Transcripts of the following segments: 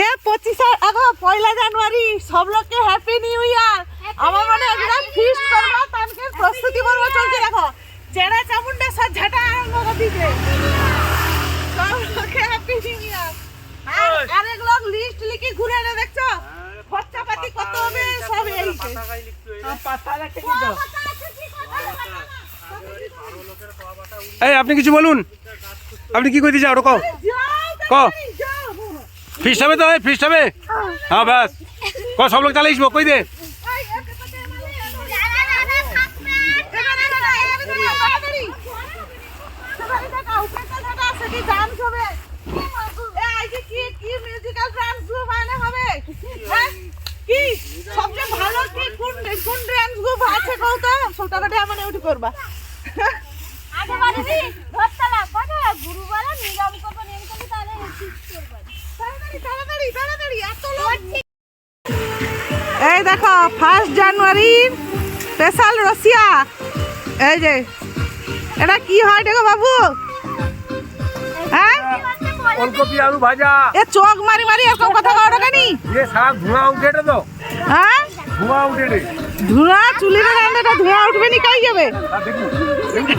এ পঁচিশে আগো পয়লা জানুয়ারি সব লোককে হ্যাপি নিউ ইয়ার আমার মনে হয় ফিস্ট করব তানকে প্রস্তুতি চলছে দেখো। চেরা চামুন্ডা সব ঝাঁটা আরম্ভ করে দিছে সব লোককে হ্যাপি নিউ ইয়ার আর আরেক লোক লিস্ট লিখে ঘুরে এনে দেখছ? খরচা পাতি কত হবে সব এই আপনি কিছু বলুন। আপনি কি কইতে চাও? কও। ক ফিস্ট হবে তো ফিস্ট হবে। হ্যাঁ ব্যাস। ক সব লোক চালিয়ে আসব, কই দে? করবা আগে বাড়ি ধরতলা কত গুরুবারে নিয়ম কত নিয়ম করবি তাহলে ঠিক করবে তাড়াতাড়ি তাড়াতাড়ি তাড়াতাড়ি এত লোক এই দেখো ফার্স্ট জানুয়ারির স্পেশাল রসিয়া এই যে এটা কি হয় দেখো বাবু? হ্যাঁ? ওলকপি আলু ভাজা। এ চোখ মারি মারি এরকম কথা কও কেনি? এ সারা ধোঁয়া উঠে তো। হ্যাঁ? ধোঁয়া উঠে রে। ধোঁয়া চুলির রান্নাটা ধোঁয়া উঠবে নি কাই যাবে। দেখি।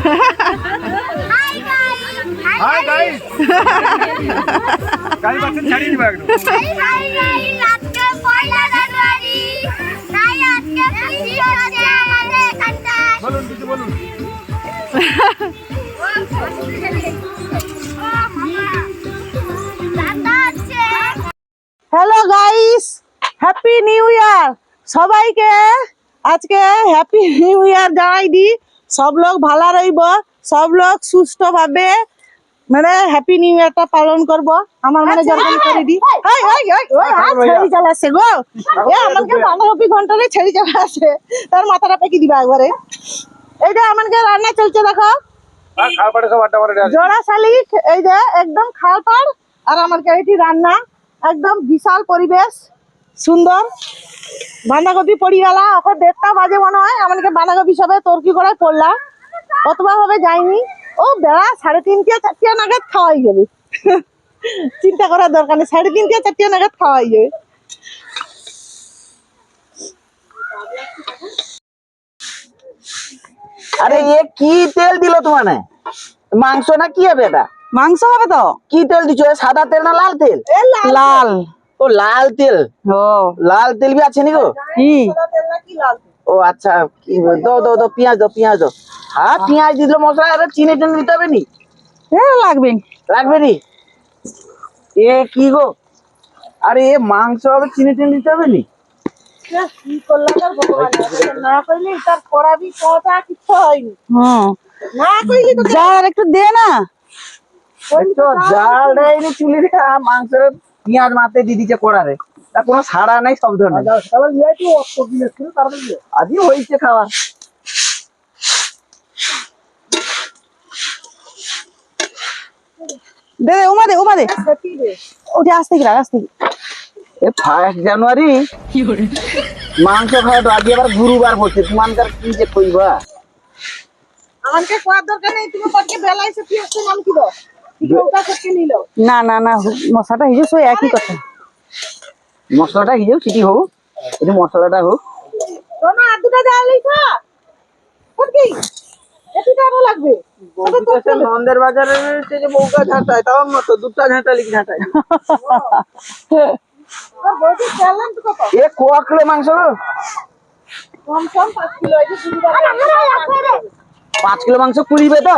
হাই গাইস গাইস বাচ্চা ছাড়িয়ে দিবা একদম হাই হাই গাইস আজকে পয়লা জানুয়ারি তাই আজকে খুশি হচ্ছে আমাদের এখানটায় বলুন কিছু বলুন hello guys happy new year সবাইকে আজকে হ্যাপি নিউ ইয়ার জানাই দি। সব লোক ভালো রইব সব লোক সুস্থভাবে মানে হ্যাপি নিউ ইয়ারটা পালন করব। আমার মানে যেরকম করে দি। হাই হাই হাই ওই হাত ছেড়ে চালাচ্ছে গো। এ আমাকে বাঁধাকপি ঘন্টারে ছেড়ে চালাচ্ছে তার মাথাটা পেকি দিবা একবারে। এইটা আমাকে রান্না চলছে দেখো। মারে জোড়া শালিক এই যে একদম খাল পাড়। আর আমার এটি রান্না। একদম বিশাল পরিবেশ সুন্দর। বাঁধাকপি পড়ি গেল এখন দেড়টা বাজে মনে হয়। আমাকে বাঁধাকপি সবে তরকি করে পড়লাম। কতবার হবে যায়নি ও বেড়া সাড়ে তিনটে চারটে নাগাদ খাওয়াই যাবে। চিন্তা করার দরকার নেই সাড়ে তিনটে চারটে নাগাদ খাওয়াই যাবে। আরে এ কি তেল দিল তোমানে? মাংস না কি হবে এটা? মাংস হবে তো। কি তেল দিছো? সাদা তেল না লাল তেল? লাল ও লাল তেল। ও। লাল তেল বি আছে নি গো? কি? ও আচ্ছা কি দো দো দো পেঁয়াজ দো পেঁয়াজ দো। হ্যাঁ পেঁয়াজ দিল মশলা আরে চিনি টিনি দিতে হবে নি? হ্যাঁ লাগবে। লাগবে নি? এ কি গো? আরে এ মাংস হবে চিনি টিনি দিতে হবে নি? না করলে তার করাবি কথা কিছু হয়নি। হুম না কইলি তো যার একটু দে না। দেখছ জাল দেয়নি চুলি মাংসের পেঁয়াজ মাতে দিয়ে দিচ্ছে কড়ারে। তা কোনো সাড়া নাই শব্দ নাই আজই হয়েছে খাওয়া। দে দে উমা দে উমা দে। উঠে আসতে কি আসতে কি এ ফার্স্ট জানুয়ারি? মাংস খাওয়া তো আজকে আবার গুরুবার পড়ছে তোমার কি যে কইবা? আমাকে কোয়ার দরকার নেই তুমি পটকে বেলাইছে কি হচ্ছে নাম কি দাও? ওটা করতে নিল? না না না মশাটা হিজু সই একই কথা। মশলাটা কি যাও সিটি হোক একটু মশলাটা হোক। নন্দের বাজারে যে বউকা ঝাঁটায় মতো দুটা ঝাঁটায়। এ কোয়া কিলো মাংস পাঁচ কিলো মাংস কুড়িবে তো?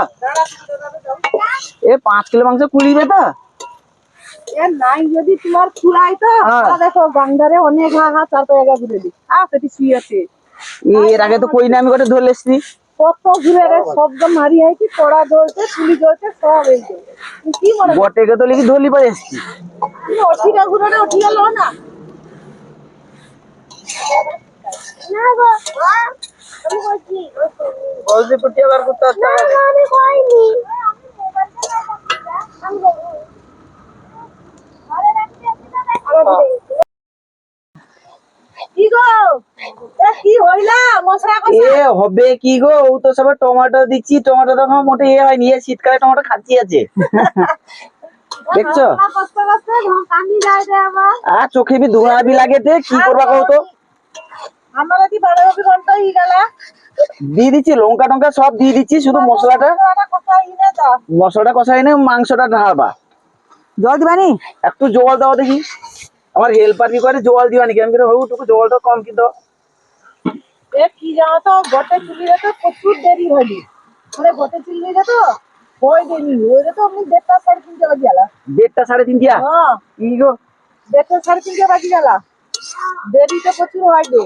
এ পাঁচ কিলো মাংস কুড়িবে তো? নাই যদি তোমার ফুলাই তো? হ্যাঁ। দেখো গঙ্গারে অনেক হা হা চার পায়ে ঘুরে দি আ সেটি শুয়েছে এর আগে তো কই না আমি গোটে ধরে এসছি কত ঘুরে রে শব্দ মারি হয় কি কড়া জ্বলছে চুলি জ্বলছে সব এই কি মনে বটেকে তো লিখি ধরলি পরে এসছি। অঠিটা ঘুরে রে উঠি গেল না। না গো। আমি বলছি বলছি পুটি আবার করতে আমি কইনি। আমি মোবাইলটা আমি দেখব ঘরে রাখতে আসি না দেখো। কি গো এ কি হইলা মশলা কষা এ হবে কি গো? ও তো সবে টমেটো দিচ্ছি টমেটো তো মোটে ইয়ে হয়নি শীতকালে টমেটো খাচ্ছি আছে। দেখছ? আর চোখে বি লাগে কি করবা কও তো? আমার কি বাঁধাকপি ঘণ্টা হয়ে গেল দিয়ে দিচ্ছি লঙ্কা টঙ্কা সব দিয়ে দিচ্ছি শুধু মশলাটা। মশলাটা কষাই নে মাংসটা ঢালবা। জল দিবানি একটু জল দাও দেখি। আমার হেল্পার কি করে? জল দিবা নাকি? আমি কিন্তু ওটুকু জলটা কম কিন্তু এ কি জানো তো বটে চুলিরে তো প্রচুর দেরি হয়নি। মানে বটে চুলিরে তো হয় দেরি ওইরে তো আমি দেড়টা সাড়ে তিনটে বাজি গেল দেড়টা সাড়ে তিনটা? হ্যাঁ। কি গো? দেড়টা সাড়ে তিনটে বাজি গেল দেরি তো প্রচুর হয় রে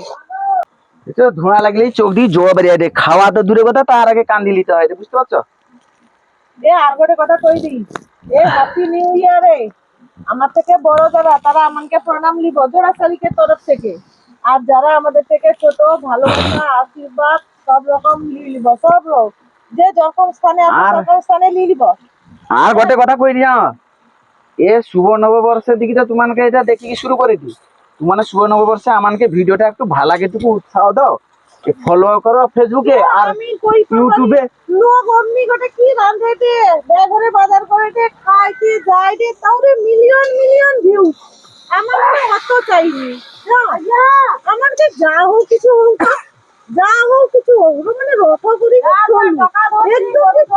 এটা ধোঁয়া লাগলেই চোখ দিয়ে জোয়া বেরিয়ে যায়। খাওয়া তো দূরে কথা তার আগে কান্দি নিতে হয়। বুঝতে পারছ? এ আর ଗୋଟେ কথা কই দিই এ হ্যাপি নিউ ইয়ারে আমার থেকে বড় যারা তারা আমাকে প্রণাম লিব জোড়া শালিকের তরফ থেকে। আর যারা আমাদের থেকে ছোট ভালোবাসা আশীর্বাদ সব রকম লিয়ে লিব সব লোক। যে যখন স্থানে আছে তখন স্থানে লিয়ে লিব আর গোটে কথা কই দিও এ শুভ নববর্ষের দিকে তো তোমাকে এটা দেখি শুরু করে দি তোমার শুভ নববর্ষে আমাকে ভিডিওটা একটু ভালাকে টুকু উৎসাহ দাও। ফলো করো ফেসবুকে আর কই ইউটিউবে লোক অমনি গোটে কি রাঁধেতে বেঘরে বাজার করেতে খাইতে যাইতে তাহলে মিলিয়ন মিলিয়ন ভিউ আমার তো অত চাইনি। না, আমার যে যা হোক কিছু হোক যা হোক কিছু হোক মানে রথ করি একদম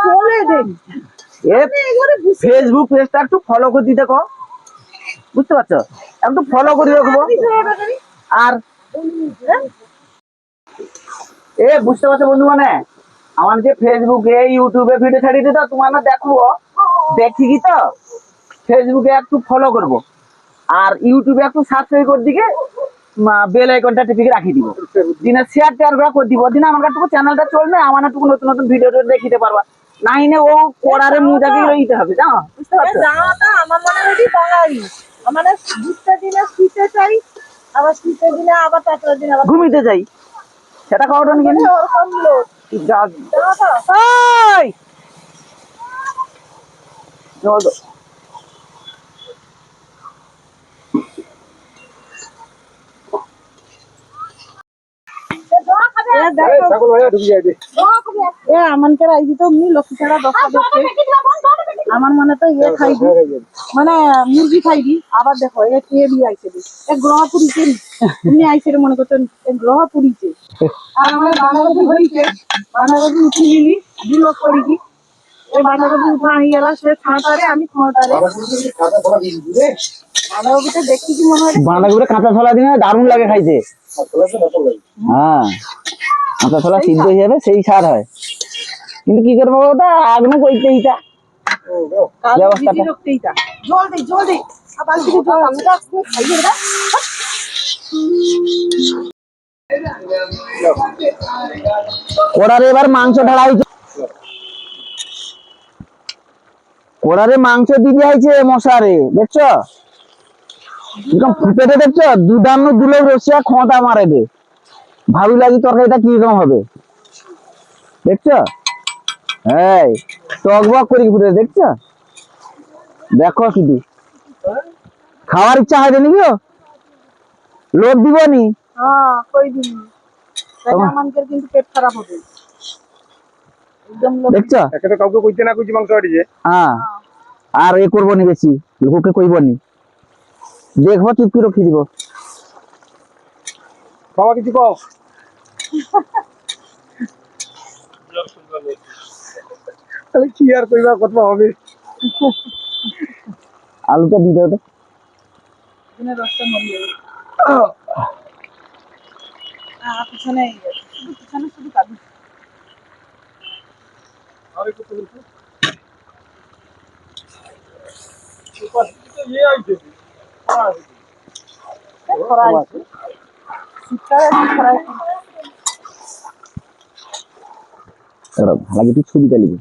চলে দেন ফেসবুক পেজটা একটু ফলো করে দিতে কো বুঝতে পারছ? একটু ফলো করে রাখব আর এ বুঝতে পারছ বন্ধু মানে? আমার যে ফেসবুকে ইউটিউবে ভিডিও ছাড়িয়ে দিত তোমার না দেখব। দেখি কি তো? ফেসবুকে একটু ফলো করব। আর ইউটিউবে একটু সাবস্ক্রাইব করে দিকে বেল আইকনটা টিপে রাখি দিব। দিনে শেয়ার টেয়ারগুলা করে দিব। দিনে আমার কাছে চ্যানেলটা চলবে আমার একটু নতুন নতুন ভিডিও দেখিতে পারবা। নাই না ও করারে মুজাকে লইতে হবে জানো? বুঝতে পারছ? যাওয়াটা আমার মনে হয় বাঙালি। আমার শীতের দিনে শীতে চাই আবার শীতের দিনে আবার তারপরের দিন আবার ঘুমিতে যাই। সেটা দেখো। এ আমানকে রাইজি তো লক্ষ্মী ছাড়া দশটা আমার মনে তো ইয়ে খাইবি। মানে মুরগি খাইবি আবার দেখো এ কে বি আইছে। এ গ্রহ পুরিছে তুমি আইছে রে মনে করছেন এ গ্রহ পুরিছে আর আমার বাঁধাকপি হইছে বাঁধাকপি উঠি নিলি দু লোক করিকি ওই বাঁধাকপি উঠা হয়ে গেল সে আমি খাঁটারে বাঁধাকপিটা দেখছি কি মনে হয়? বাঁধাকপিটা কাঁচা ছোলা দিনে দারুণ লাগে খাইতে। হ্যাঁ কাঁচা ছোলা সিদ্ধ হয়ে যাবে সেই সার হয়। কিন্তু কি করব ওটা আগ্নো করতে এইটা কাল ব্যবস্থাটা। আবার আমি গাছ দিয়ে খাইয়ে এবার মাংস ঢালা হয়েছে। ওরারে মাংস দিদি হয়েছে মশারে দেখছ? পেটে দেখছ? দুধান্ন দুলে রসিয়া খোঁটা মারে দে। ভাবি লাগি তরকারিটা কীরকম হবে? দেখছ? এই টক বক করে ফুটে দেখছ? দেখো শুধু। খাওয়ার ইচ্ছা হয় নাকি লোক দিব নি? হ্যাঁ কই দিন আমাদের কিন্তু পেট খারাপ হবে। দেখছ? একে কাউকে কইতে না কইছি মাংস আড়িছে হ্যাঁ। আর এ করব নি বেশি লোককে কইব নি। দেখব চুপকি রক্ষি দিব। বাবা কিছু কও? তাহলে কি আর কইবা কথা হবে। আলুটা পিছনে পিছনে শুধু ভালো ছবিটা লিখে ছবি ছাড়া দিলাম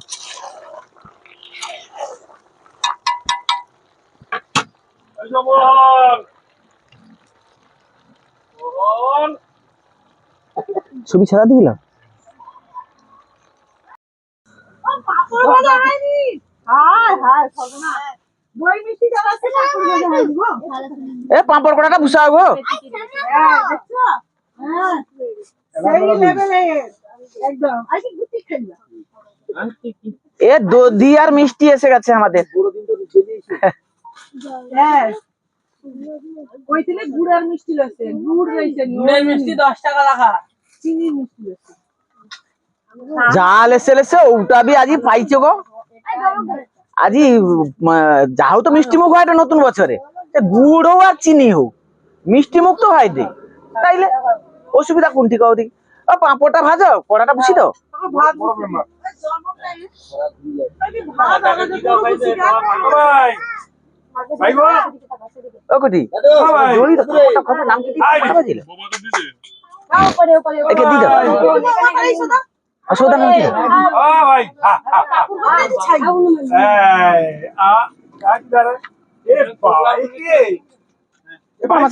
পাঁপড় ভাজা হয়নি। হায়, হায়, সর্বনাশ। দই মিষ্টি চালাচ্ছে, পাঁপড় ভাজা হয়নি গো। এ পাঁপড় কড়াটা বুসা গো হ্যাঁ, দেখছ? হ্যাঁ, সেই level-এর। একদম। আই কি গুটি এ দধি আর মিষ্টি এসে গেছে আমাদের হ্যাঁ থেকে গুড়ের মিষ্টি লইছে গুড় মিষ্টি দশ টাকা রাখা যা লেসে লেসে ওটা বি আজি পাইছো গো। আজি তো মিষ্টি মুখ হয় এটা নতুন বছরে। এ গুড় হোক আর চিনি হোক মিষ্টি মুখ তো হয় দে। তাইলে অসুবিধা কোনটি কাউ দিকে ও পাঁপড়টা ভাজো কড়াটা ও কুটি তো পাঁপড়টা নাম কি একে দি দাও অসুবিধা ভাই ভাই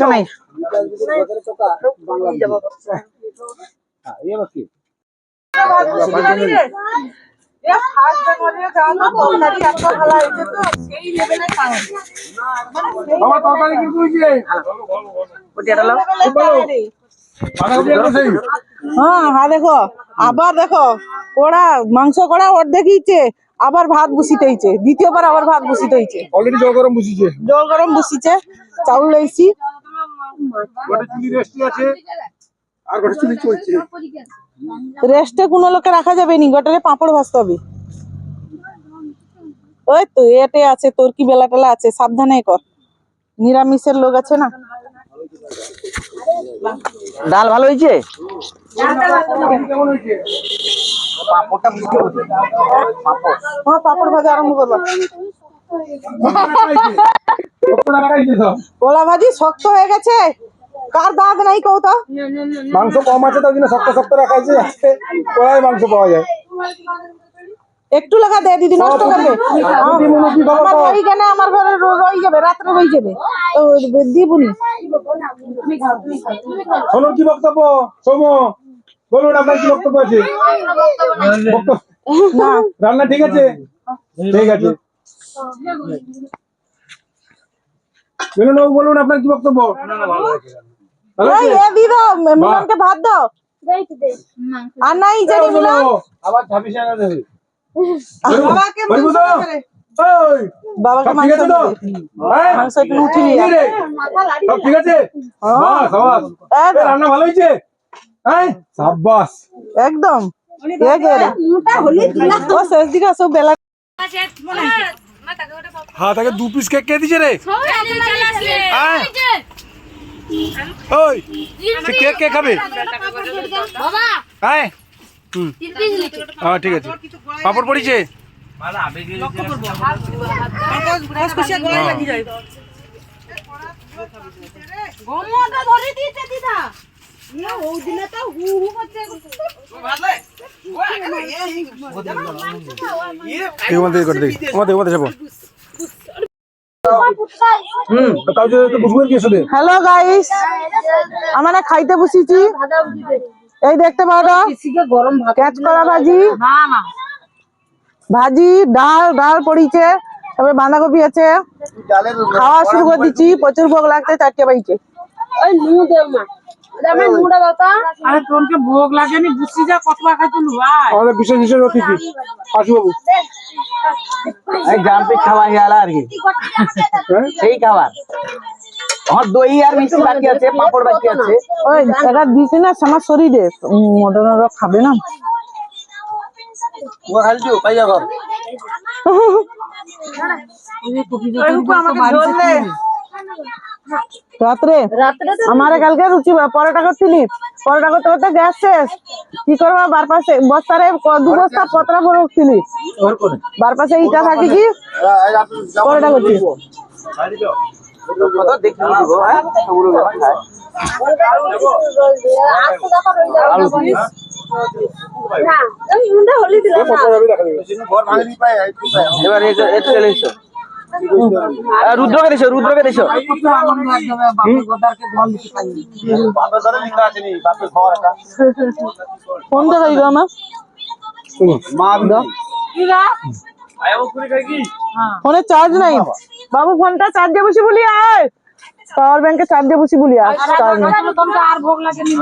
নাই এ ফার্স্ট জানুয়ারি খাওয়া তো তরকারি এত ভালো হয়েছে তো সেই লেভেলে খাওয়া বাবা, তরকারি কিন্তু হ্যাঁ হ্যাঁ দেখো আবার দেখো কড়া মাংস কড়া অর্ধেক হইছে আবার ভাত বসিতে হইছে দ্বিতীয়বার আবার ভাত বসিতে হইছে অলরেডি জল গরম বসিছে। জল গরম বসিছে চাউল লইছি। আর গোটা চুলি চলছে? রেস্টে কোনো লোকে রাখা যাবে নি গোটারে পাঁপড় ভাজতে হবে। ওই তো এটে আছে তোর কি বেলা টেলা আছে সাবধানে কর। নিরামিষের লোক আছে না? ডাল ভালো হয়েছে? হবে হ্যাঁ পাঁপড় ভাজা আরম্ভ সব কলা ভাজি শক্ত হয়ে গেছে। কার দাগ নাই কৌ তো? মাংস কম আছে তার জন্য শক্ত শক্ত রাখা আছে কড়াই মাংস পাওয়া যায়। একটু লাগা দে দিদি নষ্ট করবে দিদি কি খবর আমার? রই গেলে আমার ঘরে রই যাবে রাত্রে রই যাবে। তো দিবুনি। শোনো কি বক্তব্য? সোম বলুন আপনার কি বক্তব্য আছে? রান্না ঠিক আছে? ঠিক আছে। মিলন বাবু বলুন আপনার কি বক্তব্য? ভালো এই আছে? এ দি দাও মিলনকে ভাত দাও। আর নাই জানি বলো, মিলন আবার ছাব্বিশ বাবাকে মাংস। হ্যাঁ? মাংস একটু উঠিয়ে ঠিক আছে। হ্যাঁ। এ, রান্না ভালো হয়েছে? হ্যাঁ? সাব্বাস। একদম। বেলা হ্যাঁ তাকে দু পিস কেক কে দিছে রে। ওই কেক কে খাবে? বাবা। হুম। হ্যাঁ ঠিক আছে। পাপড় পড়িছে? হ্যালো গাইস আমরা খাইতে বসেছি। এই দেখতে ক্যাচ করা ভাজি। ভাজি ডাল ডাল পড়িছে তারপরে বাঁধাকপি আছে। খাওয়া শুরু করে দিচ্ছি। প্রচুর ভোগ লাগছে চারটে বাইছে ওই নু দেও মা আমি নুটা দাও তো। আরে তোরকে ভোগ লাগেনি। বুঝছি যা কত খাইতে বিশেষ বিশেষ অতিথি আসু বাবু খাওয়া গেল আর কি। হ্যাঁ? সেই খাবার। আমার দই আর মিষ্টি বাকি আছে পাঁপড় বাকি আছে। ওই এটা দিছি না আমার শরীরে মটনের খাবে না। রাত্রে? আমার কালকে রুচি পরোটা করছিলি পরোটা করতে করতে গ্যাস শেষ। কি করব বার পাশে বস্তারে ক- দু বস্তা পতরা ভরে উঠছিলি বার পাশে ইটা থাকে কি? পরোটা করছি কত দেখি দিব হ্যাঁ? সবগুলো আলু পিস রুদ্রকে দিছো রুদ্রকে দিছো। ফোনটা খাইবে আমার? ফোনে চার্জ নাই। বাবু ফোনটা চার্জে বসি বলি আয়। পাওয়ার ব্যাংকে চার্জে বসি বলি আয় আর ভোগ লাগেনি।